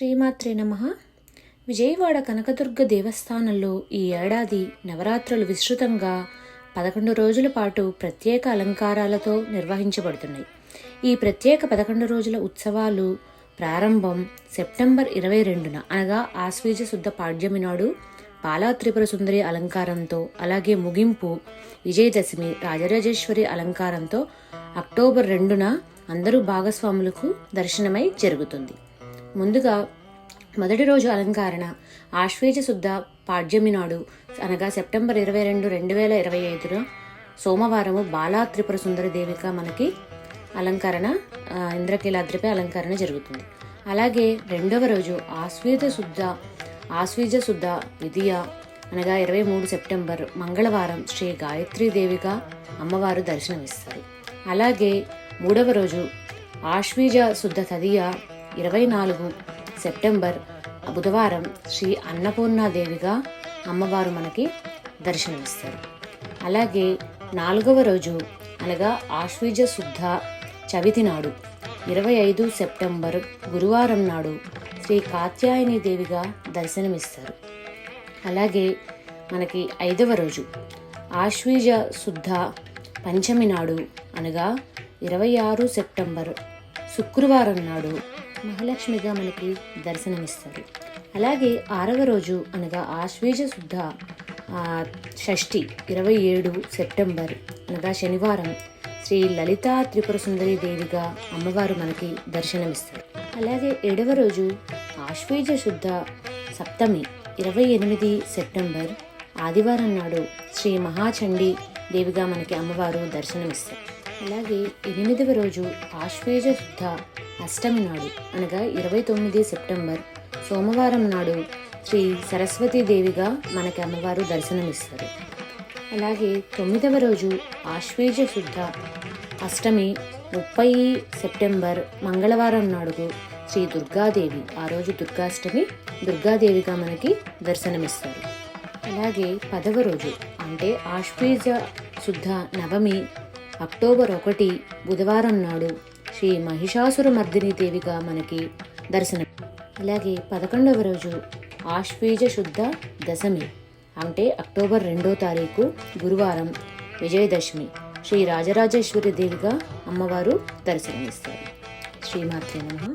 శ్రీమాత్రే నమ. విజయవాడ కనకదుర్గ దేవస్థానంలో ఈ ఏడాది నవరాత్రులు విస్తృతంగా పదకొండు రోజుల పాటు ప్రత్యేక అలంకారాలతో నిర్వహించబడుతున్నాయి. ఈ ప్రత్యేక పదకొండు రోజుల ఉత్సవాలు ప్రారంభం సెప్టెంబర్ ఇరవై రెండున అనగా ఆశ్వీజ శుద్ధ పాడ్యమి నాడు బాలా త్రిపుర సుందరి అలంకారంతో అలాగే ముగింపు విజయదశమి రాజరాజేశ్వరి అలంకారంతో అక్టోబర్ రెండున అందరూ భాగస్వాములకు దర్శనమై జరుగుతుంది. ముందుగా మొదటి రోజు అలంకరణ ఆశ్వేజ శుద్ధ పాడ్యమి నాడు అనగా సెప్టెంబర్ ఇరవై రెండు రెండు వేల ఇరవై ఐదున సోమవారము బాలా త్రిపుర సుందరి దేవిక మనకి అలంకరణ ఇంద్రకీలాద్రిపై అలంకరణ జరుగుతుంది. అలాగే రెండవ రోజు ఆశ్వేజ శుద్ధ ఆశ్వీజ శుద్ధ విధియ అనగా ఇరవై మూడు సెప్టెంబర్ మంగళవారం శ్రీ గాయత్రీ దేవిగా అమ్మవారు దర్శనమిస్తారు. అలాగే మూడవ రోజు ఆశ్వీజ శుద్ధ తదియ ఇరవై నాలుగు సెప్టెంబర్ బుధవారం శ్రీ అన్నపూర్ణాదేవిగా అమ్మవారు మనకి దర్శనమిస్తారు. అలాగే నాలుగవ రోజు అనగా ఆశ్వీజ శుద్ధ చవితి నాడు ఇరవై ఐదు సెప్టెంబర్ గురువారం నాడు శ్రీ కాత్యాయని దేవిగా దర్శనమిస్తారు. అలాగే మనకి ఐదవ రోజు ఆశ్వీజ శుద్ధ పంచమి నాడు అనగా ఇరవై ఆరు సెప్టెంబర్ శుక్రవారం నాడు మహాలక్ష్మిగా మనకి దర్శనమిస్తారు. అలాగే ఆరవ రోజు అనగా ఆశ్వీజ శుద్ధ షష్ఠి ఇరవై ఏడు సెప్టెంబర్ అనగా శనివారం శ్రీ లలితా త్రిపుర సుందరి దేవిగా అమ్మవారు మనకి దర్శనమిస్తారు. అలాగే ఏడవ రోజు ఆశ్వీజ శుద్ధ సప్తమి ఇరవై ఎనిమిది సెప్టెంబర్ ఆదివారం నాడు శ్రీ మహాచండి దేవిగా మనకి అమ్మవారు దర్శనమిస్తారు. అలాగే ఎనిమిదవ రోజు ఆశ్వేజ శుద్ధ అష్టమి నాడు అనగా ఇరవై తొమ్మిది సెప్టెంబర్ సోమవారం నాడు శ్రీ సరస్వతీ దేవిగా మనకి అమ్మవారు దర్శనమిస్తారు. అలాగే తొమ్మిదవ రోజు ఆశ్వేజ శుద్ధ అష్టమి ముప్పై సెప్టెంబర్ మంగళవారం నాడు శ్రీ దుర్గాదేవి ఆ రోజు దుర్గాష్టమి దుర్గాదేవిగా మనకి దర్శనమిస్తారు. అలాగే పదవ రోజు అంటే ఆశ్వేజ శుద్ధ నవమి అక్టోబర్ ఒకటి బుధవారం నాడు శ్రీ మహిషాసుర మర్దిని దేవిగా మనకి దర్శనం. అలాగే పదకొండవ రోజు ఆశ్వీజ శుద్ధ దశమి అంటే అక్టోబర్ రెండో తారీఖు గురువారం విజయదశమి శ్రీ రాజరాజేశ్వరి దేవిగా అమ్మవారు దర్శనమిస్తారు. శ్రీమాత్రే నమ.